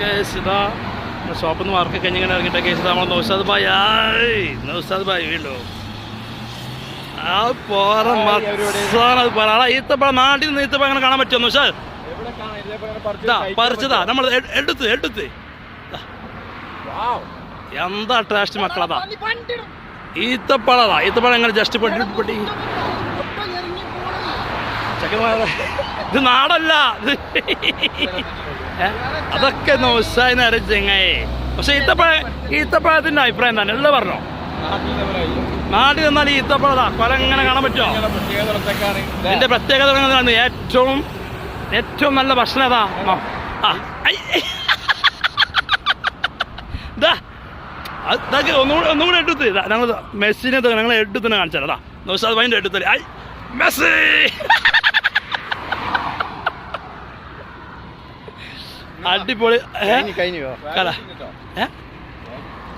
Case സിതാ ഷോപ്പിൽ നിന്ന് work കഴിഞ്ഞ് ഇങ്ങനെ ഇറങ്ങിയിട്ട കേസ് നമ്മൾ നൗസാദ് ഭായ്. ആയ് നൗസാദ് ഭായ് വീണ്ടും. ആ പോറ പറ. ഈത്തപ്പഴ നാട്ടിൽ നിന്ന് ഈത്തപ്പഴ അങ്ങനെ കാണാൻ പറ്റുമോ നൗഷാദ്? പറിച്ചതാ. നമ്മൾ എടുത്ത് എടുത്ത്. എന്താ ട്രാസ്റ്റ് മക്കളതാ ഈത്തപ്പഴതാ ഈത്തപ്പഴം എങ്ങനെ ജസ്റ്റ് പെട്ടി പെട്ടി. ചെക്കന്മാരെ ഇത് നാടല്ല? അതൊക്കെ നോസായി അറിയ ചെങ്ങായി പക്ഷെ ഈത്തപ്പഴ ഈത്തപ്പഴത്തിന്റെ അഭിപ്രായം തന്നെ. ഉള്ളത് പറഞ്ഞോ? നാട്ടിൽ നിന്നാൽ ഈത്തപ്പഴതാ കൊല എങ്ങനെ കാണാൻ പറ്റുമോ? എന്റെ പ്രത്യേകത എന്താണ്? ഏറ്റവും ഏറ്റവും നല്ല ഭക്ഷണം അത് ഒന്നുകൂടെ ഒന്നുകൂടെ എടുത്ത് ഞങ്ങൾ മെസ്സിനെ ഞങ്ങൾ എടുത്തിനെ കാണിച്ചാലോ. അതാ. നൗസാദ് ഭയങ്കര എടുത്തൽ ഐ മെസ്സി! അടിപൊളി?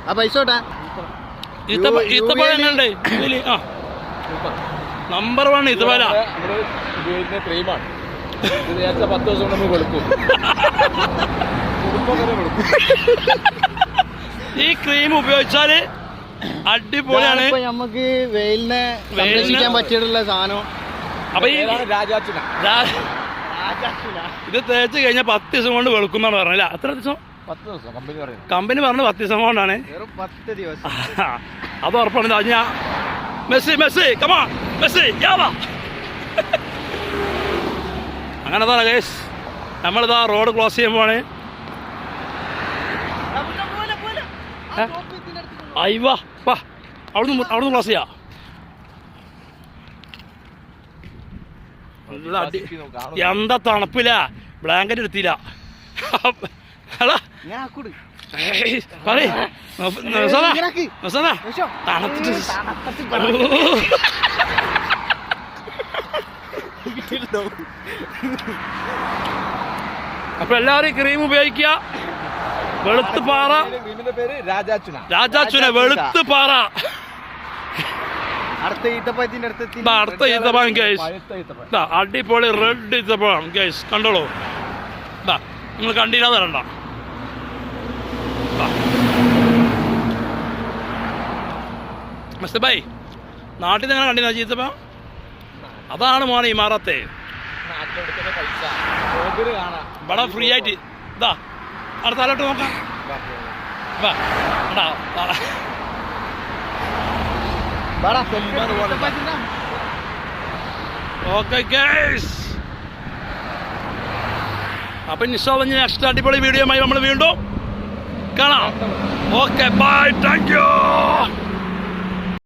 ആ പൈസ ആ. നമ്പർ വൺ ഈത്തപ്പഴ ഇത് ക്രീമാണ് പത്ത് ദിവസം നമ്മൾ ഈ ക്രീം ഉപയോഗിച്ചാൽ അടിപൊളിയാണ്. നമുക്ക് വെയിലിനെ സംരക്ഷിക്കാൻ പറ്റിയിട്ടുള്ള സാധനം. അപ്പൊ ഈ രാജാച്ചന? ഇത് തേച്ച് കഴിഞ്ഞാൽ പത്ത് ദിവസം കൊണ്ട് വെളുക്കുന്നാണ് പറഞ്ഞില്ല എത്ര ദിവസം? കമ്പനി പറഞ്ഞു. കമ്പനി പറഞ്ഞ് പത്ത് ദിവസം കൊണ്ടാണ്. വെറും പത്ത് ദിവസം. അത് ഉറപ്പാണ്. അത് ഞാൻ മെസ്സി മെസ്സി കമാ മെസ്സി യാവാ അങ്ങനെ തന്നെ കേസ് നമ്മളിതാ റോഡ് ക്ലോസ് ചെയ്യുമ്പോഴാണ് ഐവാ വാ അവിടുന്ന് അവിടുന്ന് ക്ലോസ് ചെയ്യാം നല്ല അടി എന്താ തണുപ്പില്ല ബ്ലാങ്കറ്റ് എടുത്തില്ല അപ്പൊ എല്ലാരും ക്രീം ഉപയോഗിക്കുക വെളുത്ത് പാറ രാജാച്ചുന രാജാച്ചുന വെളുത്ത് പാറ അടുത്ത ഈത്തപ്പഴം ഗൈസ്. ഇതാ അടിപൊളി റെഡ് ഈത്തപ്പഴം ഗൈസ് കണ്ടോളൂ. ഇതാ നിങ്ങൾ വരണ്ട. തരണ്ട ബൈ നാട്ടിൽ നിന്ന് കണ്ടില്ല ഈത്തപ്പഴം? അതാണ് മോനെ ഈ മാറത്തെ. ഇവിടെ ഫ്രീ ആയിട്ട്. ഇതാ അടുത്ത ആലോട്ട് നോക്കാം. വാ. ഓക്കെ ഗൈസ് അപ്പൊ ഇനി നെക്സ്റ്റ് അടിപൊളി വീഡിയോയുമായി നമ്മൾ വീണ്ടും കാണാം. Okay bye thank you